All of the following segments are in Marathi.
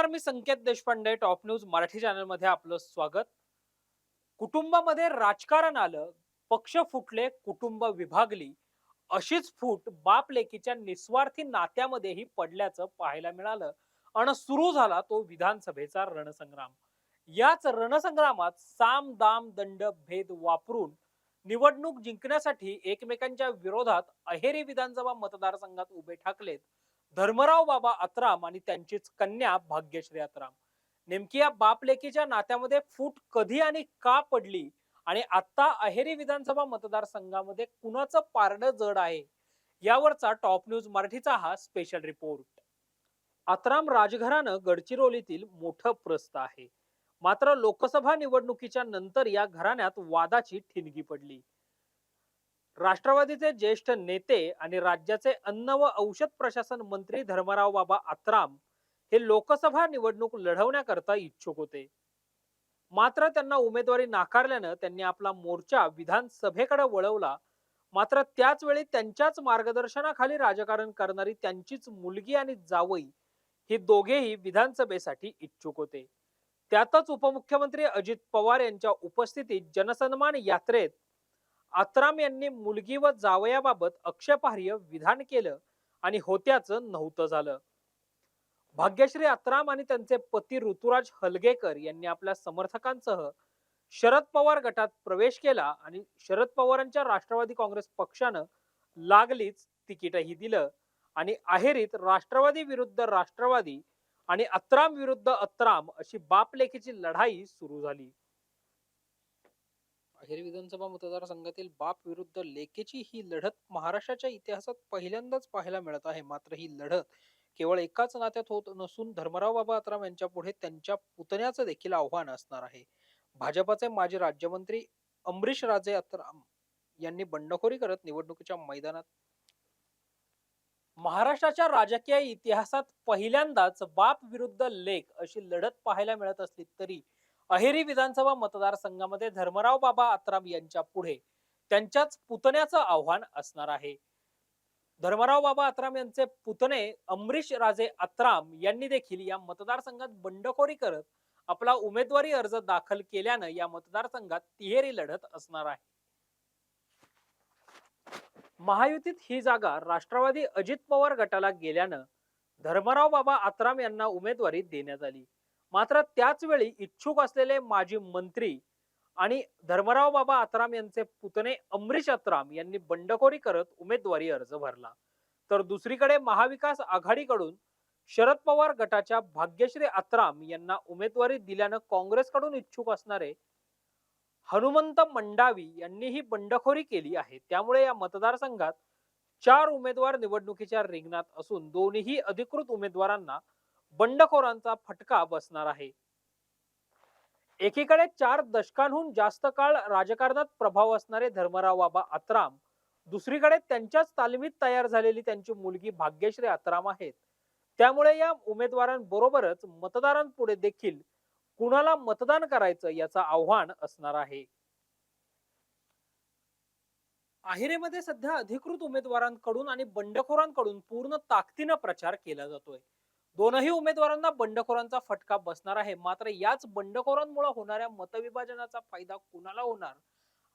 नमस्कार मी संकेत देशपांडे टॉप न्यूज मराठी चॅनलमध्ये आपलं स्वागत. कुटुंबामध्ये राजकारण आलं पक्ष फुटले कुटुंब विभागली अशीच फूट बाप लेकीच्या निस्वार्थी नात्यामध्येही पडल्याचं पाहायला मिळालं आणि सुरू झाला तो विधानसभेचा रणसंग्राम. याच रणसंग्रामात साम दाम दंड भेद वापरून निवडणूक जिंकण्यासाठी एकमेकांच्या विरोधात अहेरी विधानसभा मतदारसंघात उभे ठाकलेत. धर्मराव बाबा अत्राम आणि त्यांचीच कन्या भाग्यश्री अतराम. नेमकी या बाप लेकीच्या नात्यामध्ये फूट कधी आणि का पडली आणि आता अहेरी विधानसभा मतदारसंघामध्ये कुणाचं पारड जड आहे? यावरचा टॉप न्यूज मराठीचा हा स्पेशल रिपोर्ट. अत्राम राजघरानं गडचिरोलीतील मोठं प्रस्त आहे. मात्र लोकसभा निवडणुकीच्या नंतर या घराण्यात वादाची ठिणगी पडली. राष्ट्रवादीचे ज्येष्ठ नेते आणि राज्याचे अन्न व औषध प्रशासन मंत्री धर्मराव बाबा आत्राम हे लोकसभा निवडणूक लढवण्याकरता इच्छुक होते. मात्र त्यांना उमेदवारी नाकारल्यानं त्यांनी आपला मोर्चा विधानसभेकडे वळवला. मात्र त्याच वेळी त्यांच्याच मार्गदर्शनाखाली राजकारण करणारी त्यांचीच मुलगी आणि जावई ही दोघेही विधानसभेसाठी इच्छुक होते. त्यातच उपमुख्यमंत्री अजित पवार यांच्या उपस्थितीत जनसन्मान यात्रेत आत्राम यांनी मुलगी व जावयाबाबत आक्षेपार्ह विधान केलं आणि होत्याचं नव्हतं झालं. भाग्यश्री आत्राम आणि त्यांचे पती ऋतुराज हलगेकर यांनी आपल्या समर्थकांसह शरद पवार गटात प्रवेश केला आणि शरद पवारांच्या राष्ट्रवादी काँग्रेस पक्षानं लागलीच तिकीटही दिलं आणि अहेरीत राष्ट्रवादी विरुद्ध राष्ट्रवादी आणि अत्राम विरुद्ध अत्राम अशी बापलेखीची लढाई सुरू झाली. अहेर विधानसभा मतदारसंघातील बाप विरुद्ध लेकेची ही लढत महाराष्ट्राच्या इतिहासात पहिल्यांदाच पाहायला मिळत आहे. मात्र ही लढत केवळ एकाच नात्यात होत नसून धर्मराव बाबा अत्राम यांच्या पुढे त्यांच्या पुतण्याचं देखील आव्हान असणार आहे. भाजपाचे माजी राज्यमंत्री अमरीश राजे आत्राम यांनी बंडखोरी करत निवडणुकीच्या मैदानात महाराष्ट्राच्या राजकीय इतिहासात पहिल्यांदाच बाप विरुद्ध लेख अशी लढत पाहायला मिळत असली तरी अहेरी विधानसभा मतदारसंघामध्ये धर्मराव बाबा आत्राम यांच्या पुढे त्यांच्याच पुतण्याचं आव्हान असणार आहे. धर्मराव बाबा आत्राम यांचे पुतणे अमरीश राजे आत्राम यांनी देखील या मतदारसंघात बंडखोरी करत आपला उमेदवारी अर्ज दाखल केल्यानं या मतदारसंघात तिहेरी लढत असणार आहे. महायुतीत ही जागा राष्ट्रवादी अजित पवार गटाला गेल्यानं धर्मराव बाबा आत्राम यांना उमेदवारी देण्यात आली. मात्र त्याचवेळी इच्छुक असलेले माजी मंत्री आणि धर्मराव बाबा आत्राम यांचे पुतणे अमरीश आत्राम यांनी बंडखोरी करत उमेदवारी अर्ज भरला. तर दुसरीकडे महाविकास आघाडीकडून शरद पवार गटाच्या भाग्यश्री आत्राम यांना उमेदवारी दिल्यानं काँग्रेसकडून इच्छुक असणारे हनुमंत मंडावी यांनीही बंडखोरी केली आहे. त्यामुळे या मतदारसंघात चार उमेदवार निवडणुकीच्या रिंगणात असून दोन्ही अधिकृत उमेदवारांना बंडखोरांचा फटका बसणार आहे. एकीकडे चार दशकांहून जास्त काळ राजकारणात प्रभाव असणारे धर्मराव बाबा आत्राम दुसरीकडे त्यांच्याच तालमीत तयार झालेली त्यांची मुलगी भाग्यश्री आत्राम आहेत. त्यामुळे या उमेदवारांबरोबरच मतदारांपुढे देखील कुणाला मतदान करायचं याचं आव्हान असणार आहे. अहिरेमध्ये सध्या अधिकृत उमेदवारांकडून आणि बंडखोरांकडून पूर्ण ताकदीनं प्रचार केला जातोय. दोनही उमेदवारांना बंडखोरांचा फटका बसणार आहे. मात्र याच बंडखोरांमुळे होणाऱ्या मतविभाजनाचा फायदा कुणाला होणार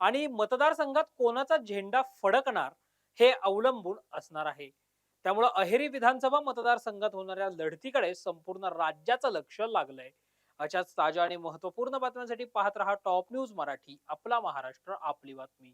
आणि मतदारसंघात कोणाचा झेंडा फडकणार हे अवलंबून असणार आहे. त्यामुळे अहेरी विधानसभा मतदारसंघात होणाऱ्या लढतीकडे संपूर्ण राज्याचं लक्ष लागलंय. अशाच ताज्या आणि महत्त्वपूर्ण बातम्यांसाठी पाहत रहा टॉप न्यूज मराठी. आपला महाराष्ट्र आपली बातमी.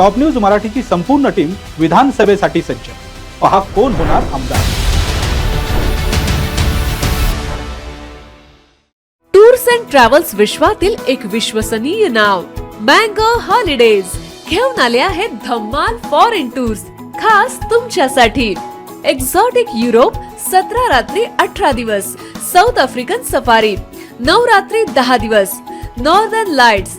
टॉप न्यूज मराठीची संपूर्ण टीम विधानसभेसाठी सज्ज. पहा कोण होणार आमदार. टूर्स अँड ट्रॅव्हल्स विश्वातील एक विश्वसनीय नाव मँगो हॉलिडेज. घेऊन आले आहेत धम्माल फॉरेन टूर्स खास तुमच्यासाठी. एक्झॉटिक युरोप सतरा रात्री अठरा दिवस साऊथ आफ्रिकन सफारी नऊ रात्री दहा दिवस. नॉर्दर्न लाइट्स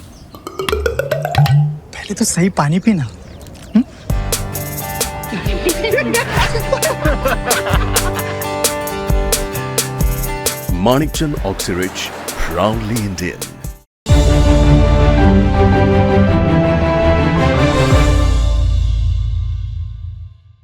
पहले तो सही पानी पीना Manikchand Oxyrich, proudly Indian.